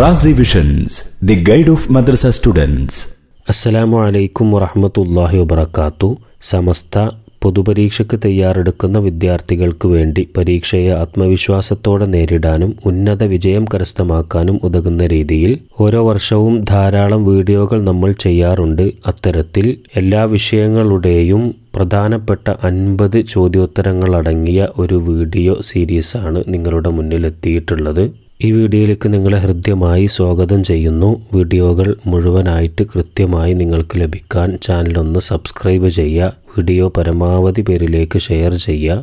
Razi visions the guide of madrasa students അസ്സലാമു അലൈക്കും വറഹമത്തല്ലാഹി വബർക്കാത്തു സമസ്ത പൊതുപരീക്ഷയ്ക്ക് തയ്യാറെടുക്കുന്ന വിദ്യാർത്ഥികൾക്ക് വേണ്ടി പരീക്ഷയെ ആത്മവിശ്വാസത്തോടെ നേരിടാനും ഉന്നത വിജയം കരസ്ഥമാക്കാനും ഉതകുന്ന രീതിയിൽ ഓരോ വർഷവും ധാരാളം വീഡിയോകൾ നമ്മൾ ചെയ്യാറുണ്ട്. അത്തരത്തിൽ എല്ലാ വിഷയങ്ങളുടെയും പ്രധാനപ്പെട്ട അൻപത് ചോദ്യോത്തരങ്ങളടങ്ങിയ ഒരു വീഡിയോ സീരീസാണ് നിങ്ങളുടെ മുന്നിൽ എത്തിയിട്ടുള്ളത് ഈ വീഡിയോയിലേക്ക് നിങ്ങളെ ഹൃദ്യമായി സ്വാഗതം ചെയ്യുന്നു. വീഡിയോകൾ മുഴുവനായിട്ട് കൃത്യമായി നിങ്ങൾക്ക് ലഭിക്കാൻ ചാനലൊന്ന് സബ്സ്ക്രൈബ് ചെയ്യുക. വീഡിയോ പരമാവധി പേരിലേക്ക് ഷെയർ ചെയ്യുക.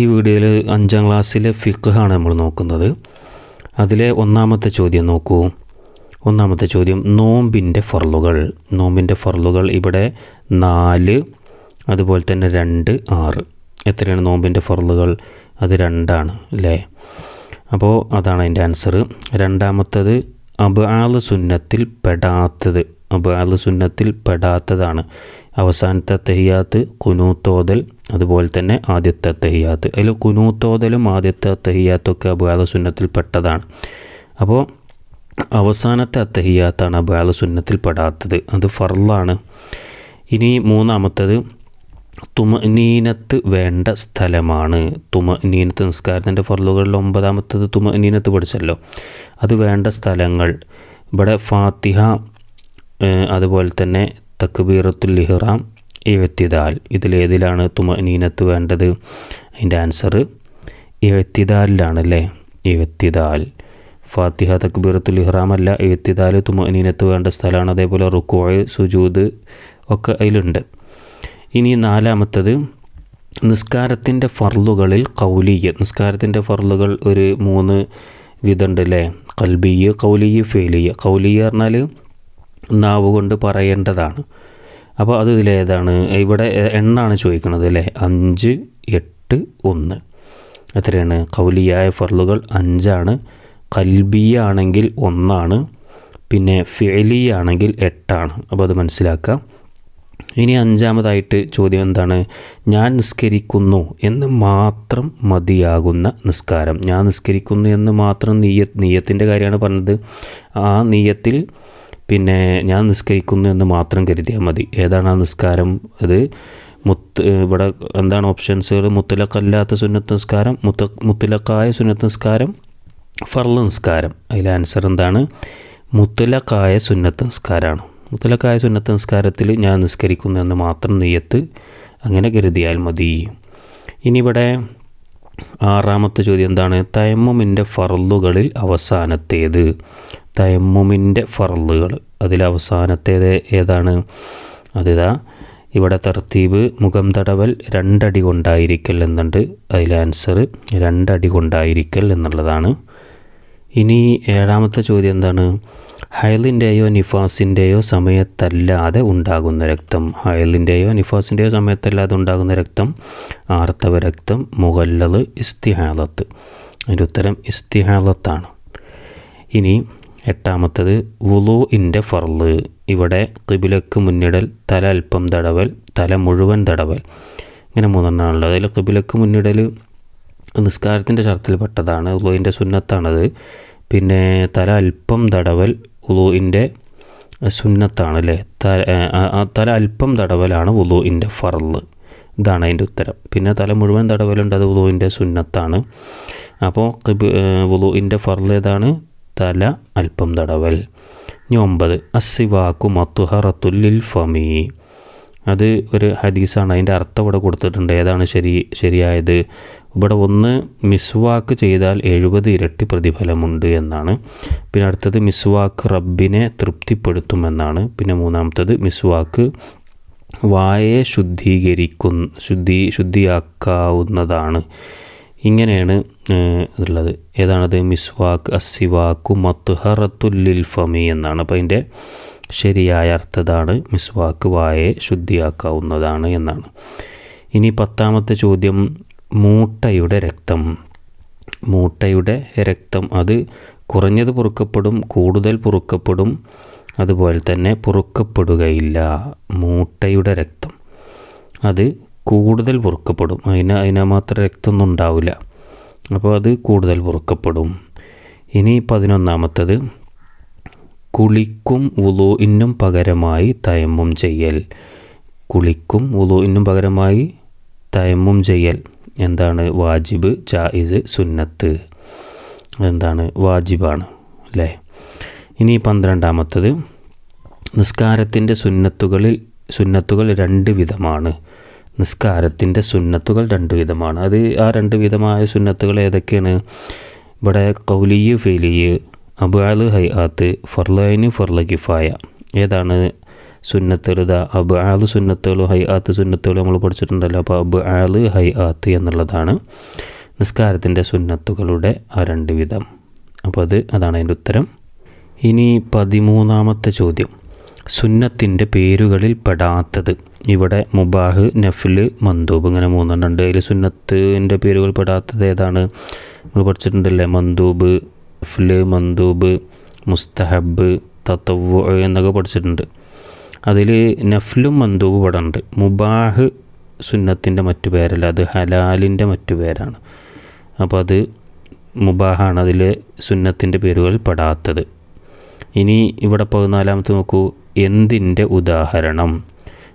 ഈ വീഡിയോയിൽ അഞ്ചാം ക്ലാസ്സിലെ ഫിഖാണ് നമ്മൾ നോക്കുന്നത്. അതിലെ ഒന്നാമത്തെ ചോദ്യം നോക്കൂ. ഒന്നാമത്തെ ചോദ്യം നോമ്പിന്റെ ഫർലുകൾ നോമ്പിന്റെ ഫർലുകൾ ഇവിടെ നാല് അതുപോലെ തന്നെ രണ്ട് ആറ്. എത്രയാണ് നോമ്പിന്റെ ഫർലുകൾ അത് രണ്ടാണ് അല്ലേ? അപ്പോൾ അതാണ് അതിന്റെ ആൻസർ രണ്ടാമത്തത് അബാൽ സുന്നത്തിൽ പെടാത്തത്. അബാൽ സുന്നത്തിൽ പെടാത്തതാണ്. അവസാനത്തെ തഹിയാത്ത് കുനൂത്തോതൽ അതുപോലെ തന്നെ ആദ്യത്തെ തഹിയാത്ത്. അതിൽ കുനൂത്തോതലും ആദ്യത്തെ തഹിയാത്തൊക്കെ അബാൽ സുന്നത്തിൽ പെട്ടതാണ്. അപ്പോൾ അവസാനത്തെ അത്തഹിയാത്താണ് അബാൽ സുന്നത്തിൽ പെടാത്തത്. അത് ഫർലാണ് ഇനി മൂന്നാമത്തത് തുമനീനത്ത് വേണ്ട സ്ഥലമാണ്. തുമനീനത്ത് നിസ്കാരത്തിന്റെ ഫർലുകളിൽ ഒമ്പതാമത്തത് തുമനീനത്ത് പഠിച്ചല്ലോ. അത് വേണ്ട സ്ഥലങ്ങൾ. ഇവിടെ ഫാത്തിഹ അതുപോലെ തന്നെ തക്ബീറത്തുൽ ഇഹ്റാം എഴുത്തിദാൽ ഇതിലേതിലാണ് തുമനീനത്ത് വേണ്ടത്? അതിന്റെ ആൻസർ എഴുത്തിദാലിലാണല്ലേ എഴുത്തിദാൽ ഫാത്തിഹ തക്ബീറത്തുൽ ഇഹ്റാം അല്ല എഴുത്തിദാൽ തുമനീനത്ത് വേണ്ട സ്ഥലമാണ്. അതേപോലെ റുക്കോയ് സുജൂദ് ഒക്കെ അതിലുണ്ട്. ഇനി നാലാമത്തത് നിസ്കാരത്തിന്റെ ഫർലുകളിൽ കൗലിയ നിസ്കാരത്തിന്റെ ഫർലുകൾ ഒരു മൂന്ന് വിധമുണ്ട് അല്ലേ കൽബിയ കൗലിയ ഫേലിയ കൗലിയ പറഞ്ഞാൽ നാവ് കൊണ്ട് പറയേണ്ടതാണ്. അപ്പോൾ അത് ഇതിലേതാണ് ഇവിടെ എണ്ണാണ് ചോദിക്കുന്നത് അല്ലേ? അഞ്ച് എട്ട് ഒന്ന്. എത്രയാണ്? കൗലിയായ ഫർലുകൾ അഞ്ചാണ്. കൽബിയ ആണെങ്കിൽ ഒന്നാണ്. പിന്നെ ഫേലിയ ആണെങ്കിൽ എട്ടാണ്. അപ്പോൾ അത് മനസ്സിലാക്കാം. ഇനി അഞ്ചാമതായിട്ട് ചോദ്യം എന്താണ്? ഞാൻ നിസ്കരിക്കുന്നു എന്ന് മാത്രം മതിയാകുന്ന നിസ്കാരം. ഞാൻ നിസ്കരിക്കുന്നു എന്ന് മാത്രം നീയ നീയത്തിന്റെ കാര്യമാണ് പറഞ്ഞത്. ആ നീയത്തിൽ പിന്നെ ഞാൻ നിസ്കരിക്കുന്നു എന്ന് മാത്രം കരുതിയാൽ മതി. ഏതാണ് ആ നിസ്കാരം? അത് മുത്ത് ഇവിടെ എന്താണ് ഓപ്ഷൻസുകൾ മുത്തലക്കല്ലാത്ത സുന്നത്ത് നിസ്കാരം മുത്ത മുത്തലക്കായ സുന്നത്ത് നിസ്കാരം ഫർൾ നിസ്കാരം. അതിലെ ആൻസർ എന്താണ്? മുത്തലക്കായ സുന്നത്ത് നിസ്കാരമാണ്. മുത്തലക്കായ സുന്നത്ത് നിസ്കാരത്തിൽ ഞാൻ നിസ്കരിക്കുന്നു എന്ന് മാത്രം നെയ്യത്ത് അങ്ങനെ കരുതിയാൽ മതി. ഇനിവിടെ ആറാമത്തെ ചോദ്യം എന്താണ്? തയമ്മുമിന്റെ ഫറലുകളിൽ അവസാനത്തേത്. തയമ്മുമിന്റെ ഫറലുകൾ അതിൽ അവസാനത്തേത് ഏതാണ്? അതിതാ ഇവിടെ തർത്തീബ് മുഖം തടവൽ രണ്ടടി കൊണ്ടായിരിക്കൽ എന്നുണ്ട്. അതിലെ ആൻസർ രണ്ടടി കൊണ്ടായിരിക്കൽ എന്നുള്ളതാണ്. ഇനി ഏഴാമത്തെ ചോദ്യം എന്താണ്? ഹയലിന്റെയോ നിഫാസിന്റെയോ സമയത്തല്ലാതെ ഉണ്ടാകുന്ന രക്തം. ഹയലിന്റെയോ നിഫാസിന്റെയോ സമയത്തല്ലാതെ ഉണ്ടാകുന്ന രക്തം. ആർത്തവ രക്തം മുഗല്ലത് ഇസ്തിഹാലത്ത്. അതിന്റെ ഉത്തരം ഇസ്തിഹാലത്താണ്. ഇനി എട്ടാമത്തത് വുളുഇന്റെ ഫർൾ. ഇവിടെ കിബിലക്ക് മുന്നിടൽ തല അല്പം തടവൽ തല മുഴുവൻ തടവൽ. ഇങ്ങനെ മൂന്നെണ്ണമാണുള്ളത് അതിൽ കിബിലക്ക് മുന്നിടൽ നിസ്കാരത്തിന്റെ ഷർത്തിൽപ്പെട്ടതാണ് ഉളുവിന്റെ സുന്നത്താണത്. പിന്നെ തല അല്പം തടവൽ ഉളുവിന്റെ സുന്നത്താണ് അല്ലേ തല അല്പം തടവലാണ് ഉളുവിന്റെ ഫറൽ ഇതാണ് അതിന്റെ ഉത്തരം. പിന്നെ തല മുഴുവൻ തടവലുണ്ട് അത് ഉളുവിന്റെ സുന്നത്താണ്. അപ്പോൾ ഉളുവിന്റെ ഫറൽ ഏതാണ്? തല അല്പം തടവൽ. ഇനി ഒമ്പത്. അസിവാക്കു മത്തുഹറത്തുല്ലിൽ ഫമി. അത് ഒരു ഹദീസാണ്. അതിന്റെ അർത്ഥം ഇവിടെ കൊടുത്തിട്ടുണ്ട്. ഏതാണ് ശരി ശരിയായത്? ഇവിടെ ഒന്ന് മിസ്വാക്ക് ചെയ്താൽ എഴുപത് ഇരട്ടി പ്രതിഫലമുണ്ട് എന്നാണ്. പിന്നെ അടുത്തത് മിസ്വാക്ക് റബ്ബിനെ തൃപ്തിപ്പെടുത്തുമെന്നാണ്. പിന്നെ മൂന്നാമത്തത് മിസ്വാക്ക് വായെ ശുദ്ധീകരിക്കുന്ന ശുദ്ധി ശുദ്ധിയാക്കാവുന്നതാണ്. ഇങ്ങനെയാണ് ഉള്ളത് ഏതാണത്? മിസ്വാക്ക് അസിവാക്കു മത്തുഹറത്തുല്ലിൽ ഫമി എന്നാണ്. അപ്പോൾ അതിന്റെ ശരിയായ അർത്ഥതാണ് മിസ്വാക്ക് വായെ ശുദ്ധിയാക്കാവുന്നതാണ് എന്നാണ്. ഇനി പത്താമത്തെ ചോദ്യം മൂട്ടയുടെ രക്തം. മൂട്ടയുടെ രക്തം അത് കുറഞ്ഞത് പൊറുക്കപ്പെടും കൂടുതൽ പൊറുക്കപ്പെടും അതുപോലെ തന്നെ പൊറുക്കപ്പെടുകയില്ല. മൂട്ടയുടെ രക്തം അത് കൂടുതൽ പൊറുക്കപ്പെടും. അതിന് അതിന് മാത്രം രക്തമൊന്നും ഉണ്ടാവില്ല. അപ്പോൾ അത് കൂടുതൽ പൊറുക്കപ്പെടും. ഇനി പതിനൊന്നാമത്തത് കുളിക്കും ഉളുഇനും പകരമായി തയമ്മും ചെയ്യൽ. കുളിക്കും ഉളുഇനും പകരമായി തയമ്മും ചെയ്യൽ. എന്താണ് വാജിബ് ജായിസ് സുന്നത്ത്. എന്താണ് വാജിബാണ് അല്ലേ? ഇനി പന്ത്രണ്ടാമത്തത്. നിസ്കാരത്തിന്റെ സുന്നത്തുകളിൽ സുന്നത്തുകൾ രണ്ട് വിധമാണ്. നിസ്കാരത്തിന്റെ സുന്നത്തുകൾ രണ്ട് വിധമാണ്. അത് ആ രണ്ട് വിധമായ സുന്നത്തുകൾ ഏതൊക്കെയാണ്? ഇവിടെ കൗലിയ് ഫെലിയ് അബാൽ ഹൈആത്ത് ഫർലൈന് ഫർല കിഫായ. ഏതാണ് സുന്നത്തെഴുത അബ് ആൽ സുന്നത്തുകളോ ഹൈ ആത്ത് സുന്നത്തുകളും നമ്മൾ പഠിച്ചിട്ടുണ്ടല്ലോ. അപ്പോൾ അബ് ആൽ ഹൈ ആത്ത് എന്നുള്ളതാണ് നിസ്കാരത്തിന്റെ സുന്നത്തുകളുടെ ആ രണ്ട് വിധം. അപ്പോൾ അത് അതാണ് അതിന്റെ ഉത്തരം. ഇനി പതിമൂന്നാമത്തെ ചോദ്യം. സുന്നത്തിന്റെ പേരുകളിൽ പെടാത്തത്. ഇവിടെ മുബാഹ് നഫിൽ മന്ദൂബ് ഇങ്ങനെ മൂന്നെണ്ണം ഉണ്ട്. അതിൽ സുന്നത്തിന്റെ പേരുകൾ പെടാത്തത് ഏതാണ്? നമ്മൾ പഠിച്ചിട്ടുണ്ടല്ലേ? മന്ദൂബ് നഫിൽ മന്ദൂബ് മുസ്തഹബ് തത്തവ് എന്നൊക്കെ പഠിച്ചിട്ടുണ്ട്. അതിൽ നഫ്ലും മന്ദൂബ് പടമുണ്ട്. മുബാഹ് സുന്നത്തിന്റെ മറ്റു പേരല്ല അത് ഹലാലിന്റെ മറ്റു പേരാണ്. അപ്പോൾ അത് മുബാഹാണ് അതിൽ സുന്നത്തിന്റെ പേരുകൾ പെടാത്തത്. ഇനി ഇവിടെ പതിനാലാമത്തെ നോക്കൂ. എന്തിന്റെ ഉദാഹരണം?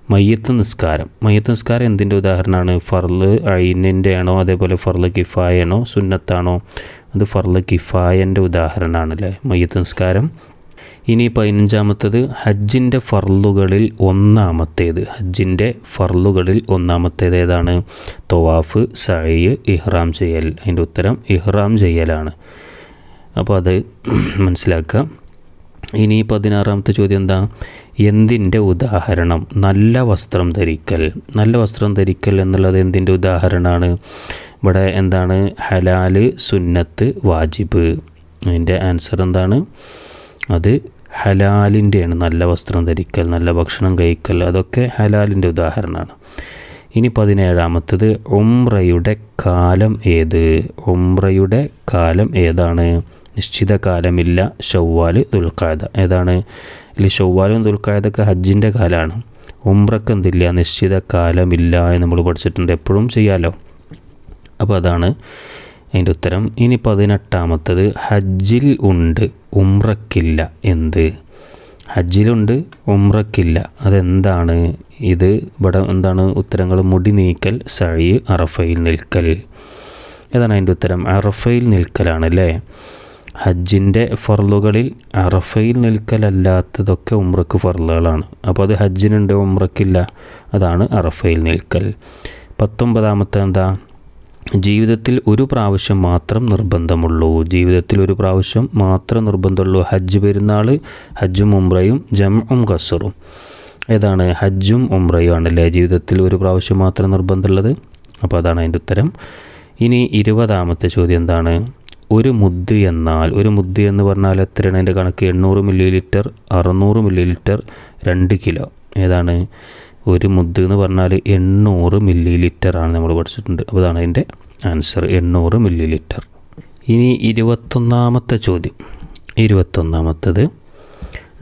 മയ്യത്ത് നിസ്കാരം. മയ്യത്ത് നിസ്കാരം എന്തിന്റെ ഉദാഹരണമാണ്? ഫർൾ അയിനിന്റെ ആണോ അതേപോലെ ഫർൾ കിഫായണോ? സുന്നത്താണോ? അത് ഫർൾ കിഫായന്റെ ഉദാഹരണമാണല്ലേ മയ്യത്ത് നിസ്കാരം. ഇനി പതിനഞ്ചാമത്തത് ഹജ്ജിന്റെ ഫർളുകളിൽ ഒന്നാമത്തേത്. ഹജ്ജിന്റെ ഫർളുകളിൽ ഒന്നാമത്തേത് ഏതാണ്? തൊവാഫ് സായ് ഇഹ്റാം ചെയ്യൽ. അതിന്റെ ഉത്തരം ഇഹ്റാം ചെയ്യലാണ്. അപ്പോൾ അത് മനസ്സിലാക്കുക. ഇനി പതിനാറാമത്തെ ചോദ്യം എന്താ? എന്തിന്റെ ഉദാഹരണം? നല്ല വസ്ത്രം ധരിക്കൽ. നല്ല വസ്ത്രം ധരിക്കൽ എന്നുള്ളത് എന്തിന്റെ ഉദാഹരണമാണ് ഇവിടെ എന്താണ്? ഹലാൽ സുന്നത്ത് വാജിബ്. അതിന്റെ ആൻസർ എന്താണ്? അത് ഹലാലിന്റെയാണ്. നല്ല വസ്ത്രം ധരിക്കൽ നല്ല ഭക്ഷണം കഴിക്കൽ അതൊക്കെ ഹലാലിന്റെ ഉദാഹരണമാണ്. ഇനി പതിനേഴാമത്തത് ഉംറയുടെ കാലം ഏത്? ഉംറയുടെ കാലം ഏതാണ്? നിശ്ചിത കാലമില്ല ഷവ്വാൽ ദുൽഖാദ. ഏതാണ്? ഇതിൽ ഷവ്വാലും ദുൽഖാദൊക്കെ ഹജ്ജിന്റെ കാലമാണ്. ഉംറക്ക് എന്തില്ല നിശ്ചിത കാലമില്ല എന്ന് നമ്മൾ പഠിച്ചിട്ടുണ്ട്. എപ്പോഴും ചെയ്യാമല്ലോ അപ്പോൾ അതാണ് അതിന്റെ ഉത്തരം. ഇനി പതിനെട്ടാമത്തത് ഹജ്ജിൽ ഉണ്ട് ഉംറക്കില്ല. എന്ത്? ഹജ്ജിലുണ്ട് ഉംറക്കില്ല. അതെന്താണ്? ഇത് ഇവിടെ എന്താണ് ഉത്തരങ്ങൾ? മുടി നീക്കൽ സഴി അറഫയിൽ നിൽക്കൽ. ഏതാണ് അതിന്റെ ഉത്തരം. അറഫയിൽ നിൽക്കലാണ് അല്ലേ ഹജ്ജിന്റെ ഫർലുകളിൽ അറഫയിൽ നിൽക്കലല്ലാത്തതൊക്കെ ഉമ്രക്ക് ഫർലുകളാണ് അപ്പോൾ അത് ഹജ്ജിനുണ്ട് ഉമ്രക്കില്ല അതാണ് അറഫയിൽ നിൽക്കൽ. പത്തൊമ്പതാമത്തെ എന്താ? ജീവിതത്തിൽ ഒരു പ്രാവശ്യം മാത്രം നിർബന്ധമുള്ളൂ. ജീവിതത്തിൽ ഒരു പ്രാവശ്യം മാത്രം നിർബന്ധമുള്ളൂ. ഹജ്ജ് പെരുന്നാൾ ഹജ്ജും ഉംറയും ജംഉം ഖസറും. ഏതാണ്? ഹജ്ജും ഉംറയും ആണല്ലേ ജീവിതത്തിൽ ഒരു പ്രാവശ്യം മാത്രം നിർബന്ധമുള്ളത്? അപ്പോൾ അതാണ് അതിന്റെ ഉത്തരം. ഇനി ഇരുപതാമത്തെ ചോദ്യം എന്താണ്? ഒരു മുദ്ദ് എന്നാൽ ഒരു മുദ്ദ് എന്ന് പറഞ്ഞാൽ എത്രയാണ് അതിന്റെ കണക്ക്? എണ്ണൂറ് മില്ലി ലിറ്റർ അറുന്നൂറ് മില്ലി ലിറ്റർ രണ്ട് കിലോ. ഏതാണ്? ഒരു മുദ്ദ എന്ന് പറഞ്ഞാൽ എണ്ണൂറ് മില്ലി ലിറ്റർ ആണ് നമ്മൾ പഠിച്ചിട്ടുണ്ട്. അപ്പോൾ അതാണ് അതിന്റെ ആൻസർ എണ്ണൂറ് മില്ലി ലിറ്റർ ഇനി ഇരുപത്തൊന്നാമത്തെ ചോദ്യം. ഇരുപത്തൊന്നാമത്തത്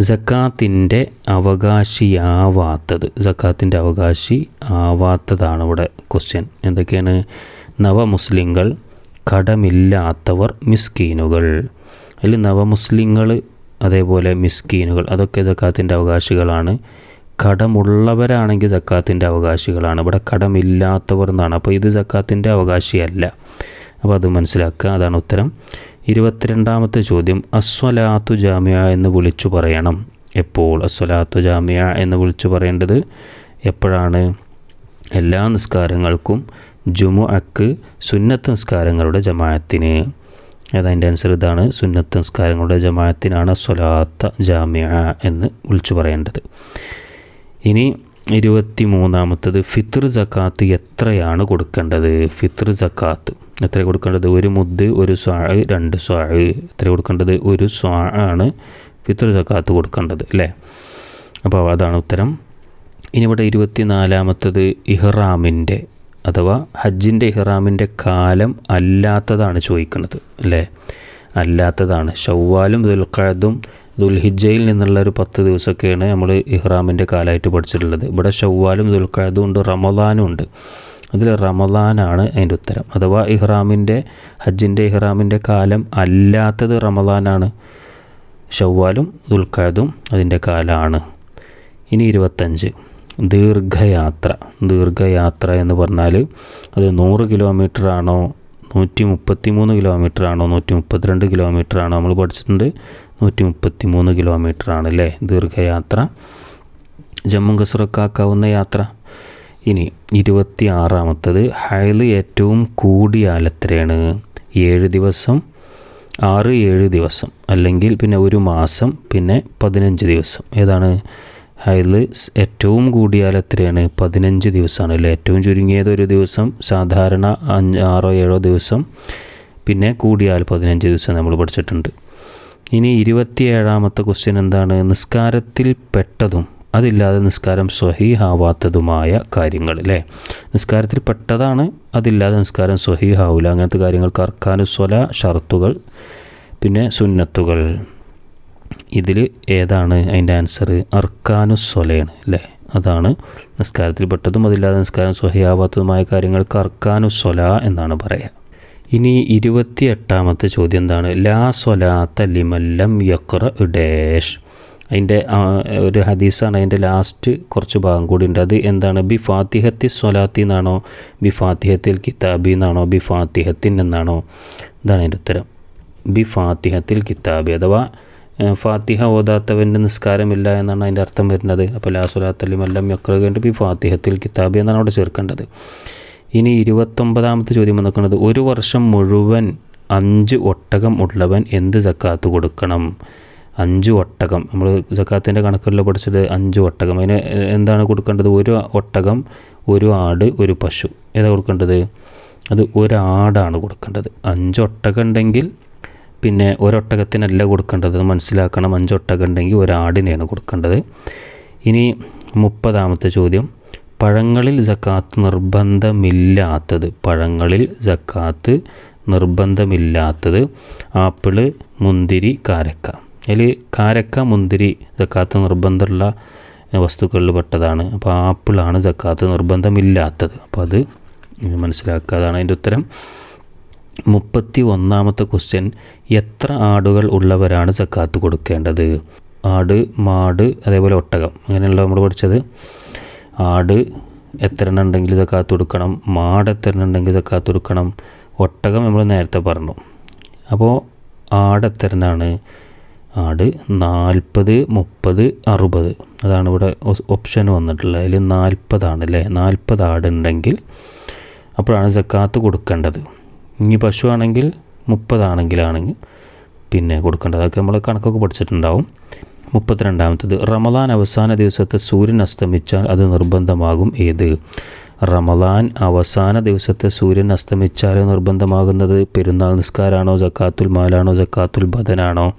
സക്കാത്തിന്റെ അവകാശിയാവാത്തത് സക്കാത്തിന്റെ അവകാശി ആവാത്തതാണ് ഇവിടെ ക്വസ്റ്റ്യൻ എന്തൊക്കെയാണ്? നവമുസ്ലിങ്ങൾ കടമില്ലാത്തവർ മിസ്കീനുകൾ. അതിൽ നവമുസ്ലിങ്ങൾ അതേപോലെ മിസ്കീനുകൾ അതൊക്കെ ജക്കാത്തിന്റെ അവകാശികളാണ്. കടമുള്ളവരാണെങ്കിൽ ജക്കാത്തിന്റെ അവകാശികളാണ്. ഇവിടെ കടമില്ലാത്തവർ എന്നാണ്. അപ്പോൾ ഇത് ജക്കാത്തിന്റെ അവകാശിയല്ല. അപ്പോൾ അത് മനസ്സിലാക്കുക. അതാണ് ഉത്തരം. ഇരുപത്തിരണ്ടാമത്തെ ചോദ്യം. അസ്വലാത്തു ജാമ്യ എന്ന് വിളിച്ചു പറയണം. എപ്പോൾ? അസ്വലാത്തു ജാമ്യ എന്ന് വിളിച്ചു പറയേണ്ടത് എപ്പോഴാണ്? എല്ലാ നിസ്കാരങ്ങൾക്കും ജുമു അക്ക് സുന്നത്ത് നിസ്കാരങ്ങളുടെ ജമാഅത്തിന്. അതതിന്റെ ആൻസർ ഇതാണ്. സുന്നത്ത് നിസ്കാരങ്ങളുടെ ജമാഅത്തിനാണ് സ്വലാത്ത ജാമ്യ എന്ന് വിളിച്ചു പറയേണ്ടത്. ഇനി ഇരുപത്തി മൂന്നാമത്തത് ഫിത്ർ ജക്കാത്ത് എത്രയാണ് കൊടുക്കേണ്ടത്? ഫിത്ർ ജക്കാത്ത് എത്ര കൊടുക്കേണ്ടത്? ഒരു മുദ് ഒരു സ്വാഴ് രണ്ട് സ്വാഴ് എത്ര കൊടുക്കേണ്ടത്? ഒരു സ്വാ ആണ് ഫിത്ർ ജക്കാത്ത് കൊടുക്കേണ്ടത് അല്ലേ? അപ്പോൾ അതാണ് ഉത്തരം. ഇനി ഇവിടെ ഇരുപത്തി നാലാമത്തത് ഇഹ്റാമിന്റെ അഥവാ ഹജ്ജിന്റെ ഇഹ്റാമിന്റെ കാലം അല്ലാത്തതാണ് ചോദിക്കുന്നത് അല്ലേ? അല്ലാത്തതാണ്. ഷവ്വാലും ദുൽഖാദും ദുൽഹിജയിൽ നിന്നുള്ള ഒരു പത്ത് ദിവസമൊക്കെയാണ് നമ്മൾ ഇഹ്റാമിന്റെ കാലമായിട്ട് പഠിച്ചിട്ടുള്ളത്. ഇവിടെ ഷവ്വാലും ദുൽഖാദും ഉണ്ട് റമദാനും ഉണ്ട്. അതിൽ റമദാനാണ് അതിന്റെ ഉത്തരം. അഥവാ ഇഹ്റാമിന്റെ ഹജ്ജിന്റെ ഇഹ്റാമിന്റെ കാലം അല്ലാത്തത് റമദാനാണ് ഷവ്വാലും ദുൽഖാദും അതിന്റെ കാലമാണ്. ഇനി ഇരുപത്തഞ്ച്. ദീർഘയാത്ര. ദീർഘയാത്ര എന്ന് പറഞ്ഞാൽ അത് നൂറ് കിലോമീറ്റർ ആണോ നൂറ്റി മുപ്പത്തി മൂന്ന് കിലോമീറ്റർ ആണോ നൂറ്റി മുപ്പത്തിരണ്ട് കിലോമീറ്റർ ആണോ നമ്മൾ പഠിച്ചിട്ടുണ്ട്. നൂറ്റി മുപ്പത്തി മൂന്ന് കിലോമീറ്റർ ആണ് അല്ലേ? ദീർഘയാത്ര. ജമ്മു കസുറക്കാക്കാവുന്ന യാത്ര. ഇനി ഇരുപത്തി ആറാമത്തത് ഹയൽ ഏറ്റവും കൂടിയ ആലത്രയാണ് ഏഴ് ദിവസം ആറ് ഏഴ് ദിവസം. അല്ലെങ്കിൽ പിന്നെ ഒരു മാസം പിന്നെ പതിനഞ്ച് ദിവസം. ഏതാണ്? ഹയൽ ഏറ്റവും കൂടിയാൽ എത്രയാണ് പതിനഞ്ച് ദിവസമാണ് അല്ലേ? ഏറ്റവും ചുരുങ്ങിയത് ഒരു ദിവസം സാധാരണ അഞ്ച് ആറോ ഏഴോ ദിവസം. പിന്നെ കൂടിയാൽ പതിനഞ്ച് ദിവസം നമ്മൾ പഠിച്ചിട്ടുണ്ട്. ഇനി ഇരുപത്തിയേഴാമത്തെ ക്വസ്റ്റ്യൻ എന്താണ്? നിസ്കാരത്തിൽ പെട്ടതും അതില്ലാതെ നിസ്കാരം സ്വഹീഹാവാത്തതുമായ കാര്യങ്ങൾ അല്ലേ? നിസ്കാരത്തിൽ പെട്ടതാണ് അതില്ലാതെ നിസ്കാരം സ്വഹീഹാവില്ല അങ്ങനത്തെ കാര്യങ്ങൾ കർക്കാനുസ്വല ഷർത്തുകൾ പിന്നെ സുന്നത്തുകൾ. ഇതിൽ ഏതാണ് അതിന്റെ ആൻസർ അർക്കാനു സ്വലയാണ് അല്ലേ? അതാണ് നിസ്കാരത്തിൽ പെട്ടതും അതില്ലാതെ നിസ്കാരം സ്വഹിയാവാത്തതുമായ കാര്യങ്ങൾക്ക് അർക്കാനു സ്വല എന്നാണ് പറയുക. ഇനി ഇരുപത്തി എട്ടാമത്തെ ചോദ്യം എന്താണ് ലാ സ്വലാത്ത ലിമല്ലം യക്ര ഡേഷ് അതിന്റെ ഒരു ഹദീസാണ് അതിന്റെ ലാസ്റ്റ് കുറച്ച് ഭാഗം കൂടി ഉണ്ട്. അത് എന്താണ്? ബി ഫാത്തിഹത്തി സ്വലാത്തി എന്നാണോ? ബി ഫാത്തിഹത്തിൽ കിതാബി എന്നാണോ? ബി ഫാത്തിഹത്തിൻ എന്നാണോ? ഇതാണ് അതിന്റെ ഉത്തരം. ബി ഫാത്തിഹത്തിൽ കിതാബി. അഥവാ ഫാത്തിഹ ഓതാത്തവന്റെ നിസ്കാരമില്ല എന്നാണ് അതിന്റെ അർത്ഥം വരുന്നത്. അപ്പോൾ ലാ സ്വലാത്തല്ലി മല്ലം യക്ര കണ്ട് ബി ഫാത്തിഹത്തിൽ കിതാബി എന്നാണ് അവിടെ ചേർക്കേണ്ടത്. ഇനി ഇരുപത്തൊമ്പതാമത്തെ ചോദ്യം വന്നിരിക്കുന്നത് ഒരു വർഷം മുഴുവൻ അഞ്ച് ഒട്ടകം ഉള്ളവൻ എന്ത് സക്കാത്ത് കൊടുക്കണം? അഞ്ച് ഒട്ടകം. നമ്മൾ സക്കാത്തിന്റെ കണക്കുകളിൽ പഠിച്ചത് അഞ്ച് ഒട്ടകം. അതിന് എന്താണ് കൊടുക്കേണ്ടത്? ഒരു ഒട്ടകം ഒരു ആട് ഒരു പശു. ഏതാ കൊടുക്കേണ്ടത്? അത് ഒരാടാണ് കൊടുക്കേണ്ടത്. അഞ്ച് ഒട്ടകം ഉണ്ടെങ്കിൽ പിന്നെ ഒരൊട്ടകത്തിനല്ല കൊടുക്കേണ്ടത്. മനസ്സിലാക്കണം. അഞ്ചൊട്ടകം ഉണ്ടെങ്കിൽ ഒരാടിനെയാണ് കൊടുക്കേണ്ടത്. ഇനി മുപ്പതാമത്തെ ചോദ്യം. പഴങ്ങളിൽ ജക്കാത്ത് നിർബന്ധമില്ലാത്തത്. പഴങ്ങളിൽ ജക്കാത്ത് നിർബന്ധമില്ലാത്തത്. ആപ്പിൾ മുന്തിരി കാരക്ക. അതിൽ കാരക്ക മുന്തിരി ജക്കാത്ത് നിർബന്ധമുള്ള വസ്തുക്കളിൽ പെട്ടതാണ്. അപ്പോൾ ആപ്പിളാണ് ജക്കാത്ത് നിർബന്ധമില്ലാത്തത്. അപ്പോൾ അത് മനസ്സിലാക്കാതാണ് അതിന്റെ ഉത്തരം. മുപ്പത്തി ഒന്നാമത്തെ ക്വസ്റ്റ്യൻ എത്ര ആടുകൾ ഉള്ളവരാണ് ജക്കാത്ത് കൊടുക്കേണ്ടത്? ആട് മാട് അതേപോലെ ഒട്ടകം. അങ്ങനെയുള്ള നമ്മൾ പഠിച്ചത്. ആട് എത്ര ഉണ്ടെങ്കിൽ സക്കാത്ത് കൊടുക്കണം മാട് എത്ര ഉണ്ടെങ്കിൽ സക്കാത്ത് കൊടുക്കണം ഒട്ടകം നമ്മൾ നേരത്തെ പറഞ്ഞു. അപ്പോൾ ആട് എത്ര ആട് നാൽപ്പത് മുപ്പത് അറുപത്. അതാണ് ഇവിടെ ഓപ്ഷൻ വന്നിട്ടുള്ളത്. അതിൽ നാൽപ്പതാണ് അല്ലേ? നാൽപ്പത് ആടുണ്ടെങ്കിൽ അപ്പോഴാണ് സക്കാത്ത് കൊടുക്കേണ്ടത്. ഇനി പശു ആണെങ്കിൽ മുപ്പതാണെങ്കിലാണെങ്കിൽ പിന്നെ കൊടുക്കേണ്ടത്. അതൊക്കെ നമ്മൾ കണക്കൊക്കെ പഠിച്ചിട്ടുണ്ടാവും. മുപ്പത്തിരണ്ടാമത്തത്. റമദാൻ അവസാന ദിവസത്തെ സൂര്യൻ അസ്തമിച്ചാൽ അത് നിർബന്ധമാകും. ഏത്? റമദാൻ അവസാന ദിവസത്തെ സൂര്യൻ അസ്തമിച്ചാൽ നിർബന്ധമാകുന്നത് പെരുന്നാൾ നിസ്കാരാണോ ജക്കാത്തുൽ മാലാണോ ജക്കാത്തുൽ ബദനാണോ?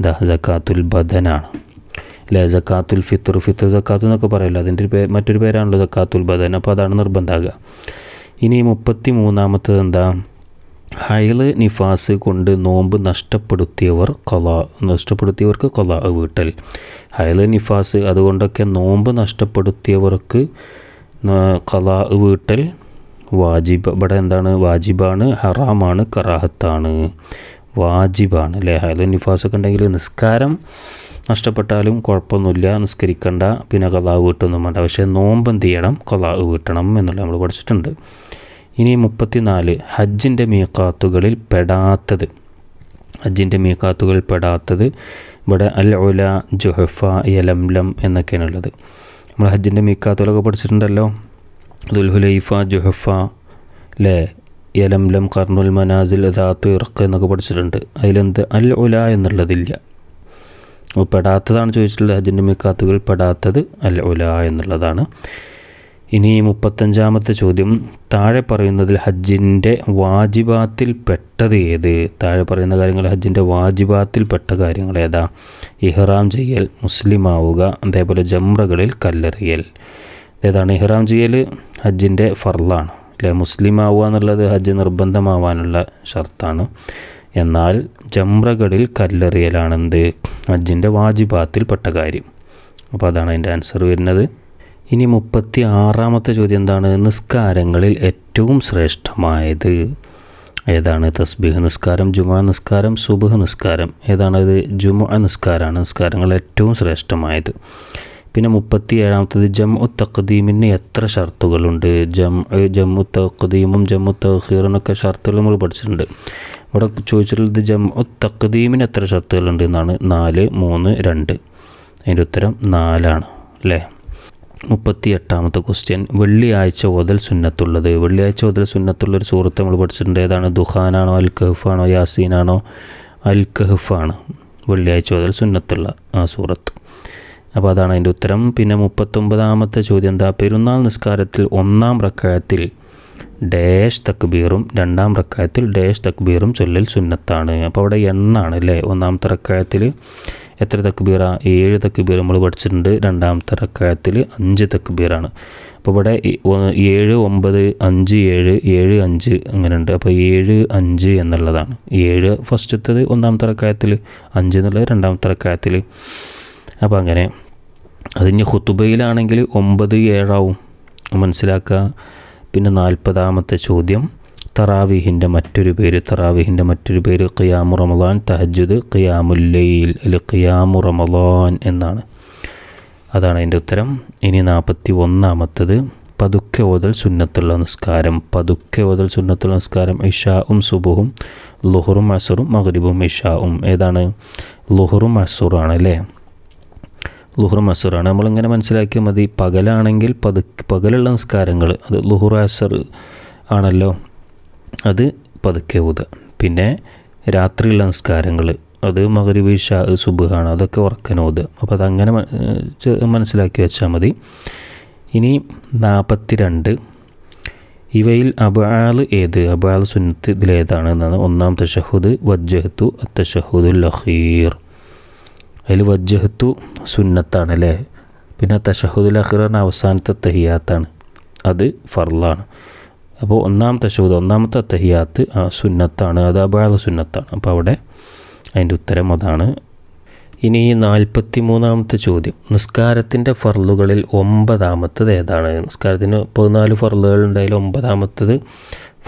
ദ ജക്കാത്തുൽ ബദനാണ്. അല്ലേ ജക്കാത്തുൽ ഫിത്തർ ഫിത്തർ ജക്കാത്ത് എന്നൊക്കെ പറയല്ലോ. അതിന്റെ പേ മറ്റൊരു പേരാണല്ലോ ജക്കാത്തുൽ ബദൻ. അപ്പോൾ അതാണ് നിർബന്ധമാകുക. ഇനി മുപ്പത്തി മൂന്നാമത്തത് എന്താ? ഹൈൽ നിഫാസ് കൊണ്ട് നോമ്പ് നഷ്ടപ്പെടുത്തിയവർ കൊല നഷ്ടപ്പെടുത്തിയവർക്ക് കൊല വീട്ടൽ. ഹൈൽ നിഫാസ് അതുകൊണ്ടൊക്കെ നോമ്പ് നഷ്ടപ്പെടുത്തിയവർക്ക് കൊല വീട്ടൽ. വാജിബ് ഇവിടെ എന്താണ്? വാജിബാണ് ഹറാമാണ് കറാഹത്താണ്. വാജിബാണ് അല്ലേ? ഹൈൽ നിഫാസൊക്കെ ഉണ്ടെങ്കിൽ നിസ്കാരം നഷ്ടപ്പെട്ടാലും കുഴപ്പമൊന്നുമില്ല നിസ്കരിക്കണ്ട പിന്നെ കൊലാവ് വീട്ടൊന്നും വേണ്ട. പക്ഷേ നോമ്പ് എന്ത് ചെയ്യണം? കൊലാവ് വീട്ടണം എന്നുള്ള നമ്മൾ പഠിച്ചിട്ടുണ്ട്. ഇനി മുപ്പത്തിനാല് ഹജ്ജിന്റെ മീക്കാത്തുകളിൽ പെടാത്തത്. ഹജ്ജിന്റെ മീക്കാത്തുകൾ പെടാത്തത് ഇവിടെ അൽ ഉല ജുഹഫ യലംലം എന്നൊക്കെയാണുള്ളത്. നമ്മൾ ഹജ്ജിന്റെ മീക്കാത്തുകളൊക്കെ പഠിച്ചിട്ടുണ്ടല്ലോ. ദുൽഹുലൈഫ ജുഹഫ ലേ യലംലം കർണുൽ മനാസിൽ ദാത്തു ഇറക്ക് എന്നൊക്കെ പഠിച്ചിട്ടുണ്ട്. അതിലെന്ത്? അൽ ഉല എന്നുള്ളതില്ല പെടാത്തതാണ് ചോദിച്ചിട്ടുള്ളത്. ഹജ്ജിന്റെ മീക്കാത്തുകൾ പെടാത്തത് അൽ ഉല എന്നുള്ളതാണ്. ഇനി മുപ്പത്തഞ്ചാമത്തെ ചോദ്യം. താഴെ പറയുന്നതിൽ ഹജ്ജിന്റെ വാജിബാത്തിൽ പെട്ടത് ഏത്? താഴെ പറയുന്ന കാര്യങ്ങൾ ഹജ്ജിന്റെ വാജിബാത്തിൽ പെട്ട കാര്യങ്ങൾ ഏതാ? ഇഹ്റാം ചെയ്യൽ മുസ്ലിം ആവുക അതേപോലെ ജംറകളിൽ കല്ലെറിയൽ. ഏതാണ് ഇഹ്റാം ചെയ്യൽ ഹജ്ജിന്റെ ഫർലാണ് അല്ലെ? മുസ്ലിം ആവുക എന്നുള്ളത് ഹജ്ജ് നിർബന്ധമാവാനുള്ള ഷർത്താണ്. എന്നാൽ ജംറകളിൽ കല്ലെറിയലാണെന്ത്? ഹജ്ജിന്റെ വാജിബാത്തിൽ പെട്ട കാര്യം. അപ്പോൾ അതാണ് അതിന്റെ ആൻസർ വരുന്നത്. ഇനി മുപ്പത്തി ആറാമത്തെ ചോദ്യം എന്താണ്? നിസ്കാരങ്ങളിൽ ഏറ്റവും ശ്രേഷ്ഠമായത് ഏതാണ്? തസ്ബീഹ് നിസ്കാരം ജുമാ നിസ്കാരം സുബഹ് നിസ്കാരം. ഏതാണത് ജുമാ നിസ്കാരമാണ് നിസ്കാരങ്ങൾ ഏറ്റവും ശ്രേഷ്ഠമായത്. പിന്നെ മുപ്പത്തി ഏഴാമത്തത് ജം ഉ തഖദീമിന് എത്ര ഷർത്തുകളുണ്ട്? ജം ജം ഉ തഖദീമും ജം ഉ തഹീറിനൊക്കെ ഷർത്തുകൾ നമ്മൾ പഠിച്ചിട്ടുണ്ട്. ഇവിടെ ചോദിച്ചിട്ടുള്ളത് ജം ഉ തഖദീമിന് എത്ര ഷർത്തുകളുണ്ട് എന്നാണ്. നാല് മൂന്ന് രണ്ട്. അതിന്റെ ഉത്തരം നാലാണ് അല്ലേ? മുപ്പത്തി എട്ടാമത്തെ ക്വസ്റ്റ്യൻ വെള്ളിയാഴ്ച ഓതൽ സുന്നത്തുള്ളത്. വെള്ളിയാഴ്ച ഓതൽ സുന്നത്തുള്ള ഒരു സുഹൃത്ത് നമ്മൾ പഠിച്ചിട്ടുണ്ട്. ഏതാണ്? ദുഹാനാണോ അൽ കഹഫാണോ യാസീനാണോ? അൽ കഹഫാണ് വെള്ളിയാഴ്ച ഓതൽ സുന്നത്തുള്ള ആ സൂറത്ത്. അപ്പോൾ അതാണ് അതിന്റെ ഉത്തരം. പിന്നെ മുപ്പത്തൊമ്പതാമത്തെ ചോദ്യം എന്താ? പെരുന്നാൾ നിസ്കാരത്തിൽ ഒന്നാം റക്കായത്തിൽ ഡേഷ് തക്ബീറും രണ്ടാം റക്കായത്തിൽ ഡേഷ് തക്ബീറും ചൊല്ലൽ സുന്നത്താണ്. അപ്പോൾ അവിടെ എണ്ണാണ് അല്ലേ ഒന്നാമത്തെ റക്കായത്തിൽ എത്ര തക്ബീറ? ഏഴ് തക്ബീർ നമ്മൾ പഠിച്ചിട്ടുണ്ട്. രണ്ടാമത്തെ റക്കായത്തിൽ അഞ്ച് തക്ബീറാണ്. അപ്പോൾ ഇവിടെ ഏഴ് ഒമ്പത് അഞ്ച് ഏഴ് ഏഴ് അഞ്ച് അങ്ങനെ ഉണ്ട് അപ്പോൾ ഏഴ് അഞ്ച് എന്നുള്ളതാണ്. ഏഴ് ഫസ്റ്റത്തത് ഒന്നാമത്തെ റക്കായത്തിൽ അഞ്ച് എന്നുള്ളത് രണ്ടാമത്തെ റക്കായത്തിൽ. അപ്പോൾ അങ്ങനെ. അതിന് ഹുത്തുബയിലാണെങ്കിൽ ഒമ്പത് ഏഴാവും. മനസ്സിലാക്കുക. പിന്നെ നാൽപ്പതാമത്തെ ചോദ്യം. തറാവീഹിന്റെ മറ്റൊരു പേര് തറാവീഹിന്റെ മറ്റൊരു പേര് ഖിയാമു റമദാൻ തഹജുദ് ഖിയാമുല്ലയിൽ അല്ലെ ഖിയാമു റമദാൻ എന്നാണ്. അതാണ് അതിന്റെ ഉത്തരം. ഇനി നാൽപ്പത്തി ഒന്നാമത്തത് പതുക്കെ ഓതൽ സുന്നത്തുള്ള നിസ്കാരം. പതുക്കെ ഓതൽ സുന്നത്തുള്ള നിസ്കാരം ഇഷാവും സുബുഹും ലുഹറും അസറും മഹരിബും ഇഷാവും ഏതാണ്? ലുഹറും അസുറാണ് അല്ലേ? ലുഹറും അസുറാണ് നമ്മളിങ്ങനെ മനസ്സിലാക്കിയാൽ മതി. പകലാണെങ്കിൽ പതു പകലുള്ള നിസ്കാരങ്ങൾ അത് ലുഹുർ അസർ ആണല്ലോ. അത് പതുക്കെ ഊതുക പിന്നെ രാത്രിയുള്ള നമസ്കാരങ്ങൾ അത് മകരീബ് ഇഷാ സുബുഹാണ് അതൊക്കെ ഉറക്കൻ ഓതുക അപ്പോൾ അതങ്ങനെ മനസ്സിലാക്കി വെച്ചാൽ മതി. ഇനി നാൽപ്പത്തി രണ്ട് ഇവയിൽ അബാൽ ഏത്? അബാൽ സുന്നത്ത് ഇതിലേതാണ് എന്നാണ്. ഒന്നാം തഷഹുദ് വജ്ജഹത്തു അത്തഷഹുദുൽ അഖീർ. അതിൽ വജ്ജഹത്തു സുന്നത്താണ് അല്ലേ പിന്നെ തഷഹുദുൽ പറഞ്ഞാൽ അവസാനത്തെ തഹിയാത്താണ്. അത് ഫർലാണ് അപ്പോൾ ഒന്നാമത്തെ തഷഹുദ് ഒന്നാമത്തെ തഹിയാത്ത് ആ സുന്നത്താണ്. അത് അബാധ സുന്നത്താണ്. അപ്പോൾ അവിടെ അതിന്റെ ഉത്തരം അതാണ്. ഇനി നാൽപ്പത്തി മൂന്നാമത്തെ ചോദ്യം. നിസ്കാരത്തിന്റെ ഫർലുകളിൽ ഒമ്പതാമത്തത് ഏതാണ്? നിസ്കാരത്തിന് പതിനാല് ഫർലുകൾ ഉണ്ടായാലും ഒമ്പതാമത്തത്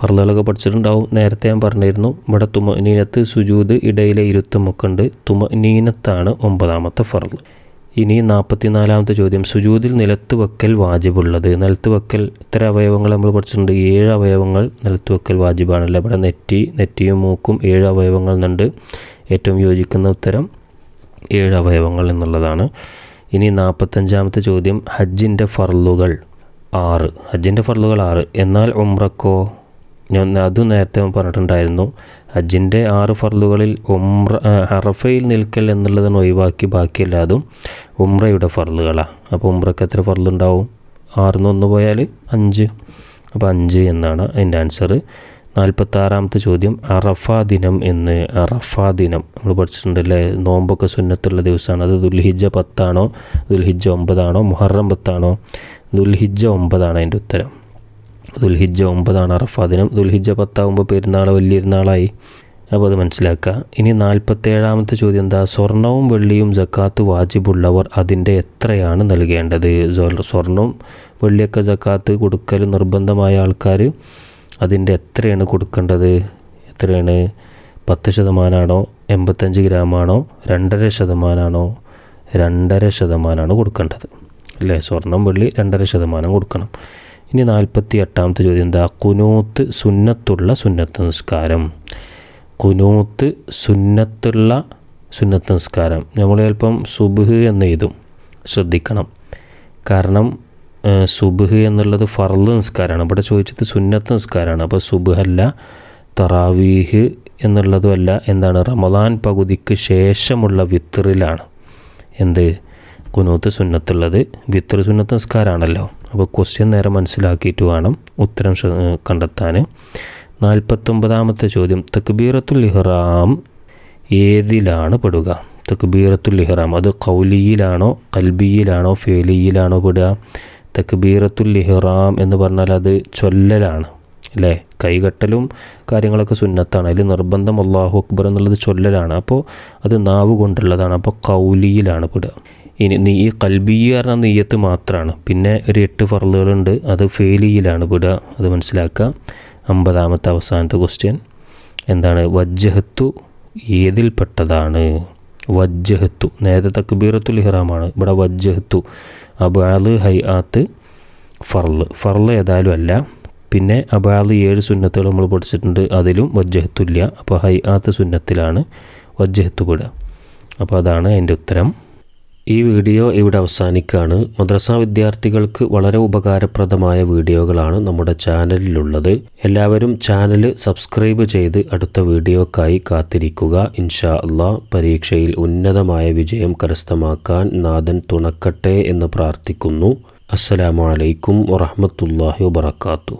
ഫർലുകളൊക്കെ പഠിച്ചിട്ടുണ്ടാവും. നേരത്തെ ഞാൻ പറഞ്ഞിരുന്നു ഇവിടെ തുമ നീനത്ത് സുജൂത് ഇടയിലെ ഇരുത്തുമൊക്കെ ഉണ്ട്. തുമ നീനത്താണ് ഒമ്പതാമത്തെ ഫർൽ ഇനി നാൽപ്പത്തിനാലാമത്തെ ചോദ്യം. സുജൂതിൽ നിലത്ത് വെക്കൽ വാജിബുള്ളത്. നിലത്ത് വെക്കൽ ഇത്ര അവയവങ്ങൾ നമ്മൾ പഠിച്ചിട്ടുണ്ട്. ഏഴ് അവയവങ്ങൾ നിലത്ത് വെക്കൽ വാജിബാണല്ലോ? ഇവിടെ നെറ്റി നെറ്റിയും മൂക്കും ഏഴ് അവയവങ്ങൾ എന്നുണ്ട്. ഏറ്റവും യോജിക്കുന്ന ഉത്തരം ഏഴ് അവയവങ്ങൾ എന്നുള്ളതാണ്. ഇനി നാൽപ്പത്തഞ്ചാമത്തെ ചോദ്യം. ഹജ്ജിന്റെ ഫർലുകൾ ആറ്. ഹജ്ജിന്റെ ഫർലുകൾ ആറ്. എന്നാൽ ഉംറക്കോ? ഞാൻ അതും നേരത്തെ പറഞ്ഞിട്ടുണ്ടായിരുന്നു. ഹജ്ജിന്റെ ആറ് ഫർലുകളിൽ ഉംറ ഹറഫയിൽ നിൽക്കൽ എന്നുള്ളതിന് ഒഴിവാക്കി ബാക്കിയെല്ലാതും ഉംറയുടെ ഫർലുകളാണ് അപ്പോൾ ഉമ്രക്ക് എത്ര ഫർലുണ്ടാവും ആറിന്ന് ഒന്ന് പോയാൽ അഞ്ച്. അപ്പോൾ അഞ്ച് എന്നാണ് അതിന്റെ ആൻസർ നാൽപ്പത്താറാമത്തെ ചോദ്യം അറഫ ദിനം എന്ന് അറഫ ദിനം. നമ്മൾ പഠിച്ചിട്ടുണ്ടല്ലേ നോമ്പൊക്കെ സുന്നത്തുള്ള ദിവസമാണ്. അത് ദുൽഹിജ പത്താണോ ദുൽഹിജ ഒമ്പതാണോ മുഹറം പത്താണോ? ദുൽഹിജ ഒമ്പതാണ് അതിന്റെ ഉത്തരം. ദുൽഹിജ ഒമ്പതാണ് അറഫാ ദിനം. ദുൽഹിജ പത്താകുമ്പോൾ പെരുന്നാൾ വലിയൊരുന്നാളായി. അപ്പോൾ അത് മനസ്സിലാക്കുക ഇനി നാൽപ്പത്തേഴാമത്തെ ചോദ്യം എന്താ? സ്വർണവും വെള്ളിയും ജക്കാത്ത് വാജിബുള്ളവർ അതിന്റെ എത്രയാണ് നൽകേണ്ടത്? സ്വ- സ്വർണവും വെള്ളിയൊക്കെ ജക്കാത്ത് കൊടുക്കൽ നിർബന്ധമായ ആൾക്കാർ അതിന്റെ എത്രയാണ് കൊടുക്കേണ്ടത്? എത്രയാണ്? പത്ത് ശതമാനമാണോ എൺപത്തഞ്ച് ഗ്രാമാണോ? രണ്ടര ശതമാനമാണോ രണ്ടര ശതമാനമാണ് കൊടുക്കേണ്ടത്. അല്ലേ? സ്വർണം വെള്ളി രണ്ടര ശതമാനം കൊടുക്കണം. ഇനി നാൽപ്പത്തി എട്ടാമത്തെ ചോദ്യം എന്താ? കുനൂത്ത് സുന്നത്തുള്ള സുന്നത്ത് നിസ്കാരം. കുനൂത്ത് സുന്നത്തുള്ള സുന്നത്ത് നിസ്കാരം. നമ്മൾ ചിലപ്പം സുബുഹ് എന്ന് എഴുതും. ശ്രദ്ധിക്കണം. കാരണം സുബ്ഹ് എന്നുള്ളത് ഫർദ് നിസ്കാരമാണ്. ഇവിടെ ചോദിച്ചത് സുന്നത്ത് നിസ്കാരമാണ്. അപ്പോൾ സുബുഹ് അല്ല തറാവീഹ് എന്നുള്ളതുമല്ല എന്താണ്? റമദാൻ പകുതിക്ക് ശേഷമുള്ള വിത്തറിലാണ്. എന്ത്? കുനൂത്ത് സുന്നത്തുള്ളത് വിത്തർ സുന്നത്ത് നിസ്കാരമാണല്ലോ. അപ്പോൾ ക്വസ്റ്റ്യൻ നേരെ മനസ്സിലാക്കിയിട്ട് വേണം ഉത്തരം കണ്ടെത്താൻ നാൽപ്പത്തൊമ്പതാമത്തെ ചോദ്യം. തക്ബീറത്തുൽ ഇഹ്റാം ഏതിലാണ് പെടുക? തക്ബീറത്തുൽ ഇഹ്റാം. അത് കൗലിയിലാണോ കൽബിയിലാണോ ഫേലിയിലാണോ പെടുക? തക്ബീറത്തുൽ ഇഹ്റാം എന്ന് പറഞ്ഞാൽ അത് ചൊല്ലലാണ് അല്ലേ? കൈകെട്ടലും കാര്യങ്ങളൊക്കെ സുന്നത്താണ്. അതിൽ നിർബന്ധം അള്ളാഹു അക്ബർ എന്നുള്ളത് ചൊല്ലലാണ്. അപ്പോൾ അത് നാവ് കൊണ്ടുള്ളതാണ്. അപ്പോൾ കൗലിയിലാണ് പെടുക. ഇനി നീ ഈ കൽബി പറഞ്ഞ നെയ്യത്ത് മാത്രമാണ് പിന്നെ ഒരു എട്ട് ഫറലുകളുണ്ട് അത് ഫേലിയിലാണ് പെടുക. അത് മനസ്സിലാക്കുക. അമ്പതാമത്തെ അവസാനത്തെ ക്വസ്റ്റ്യൻ എന്താണ്? വജ്ജഹത്തു ഏതിൽപ്പെട്ടതാണ്? വജ്ജഹത്തു. നേരത്തെ തക്ബീറത്തുൽ ഇഹ്റാമാണ് ഇവിടെ വജ്ജഹത്തു. അബാൽ ഹൈ ആത്ത് ഫർൾ ഫർൾ ഏതായാലും അല്ല. പിന്നെ അബാദ് ഏഴ് സുന്നത്തുകൾ നമ്മൾ പഠിച്ചിട്ടുണ്ട്. അതിലും വജ്ജഹത്തുല്ല അപ്പോൾ ഹൈ ആത്ത് സുന്നത്തിലാണ് വജ്ജഹത്ത് പെടുക. അപ്പോൾ അതാണ് എന്റെ ഉത്തരം. ഈ വീഡിയോ ഇവിടെ അവസാനിക്കുകയാണ്. മദ്രസ വിദ്യാർത്ഥികൾക്ക് വളരെ ഉപകാരപ്രദമായ വീഡിയോകളാണ് നമ്മുടെ ചാനലിലുള്ളത്. എല്ലാവരും ചാനൽ സബ്സ്ക്രൈബ് ചെയ്ത് അടുത്ത വീഡിയോക്കായി കാത്തിരിക്കുക. ഇൻഷാ അള്ളാ പരീക്ഷയിൽ ഉന്നതമായ വിജയം കരസ്ഥമാക്കാൻ നാഥൻ തുണക്കട്ടെ എന്ന് പ്രാർത്ഥിക്കുന്നു. അസ്സലാമു അലൈക്കും വറഹമത്തല്ലാഹി വബർക്കാത്തു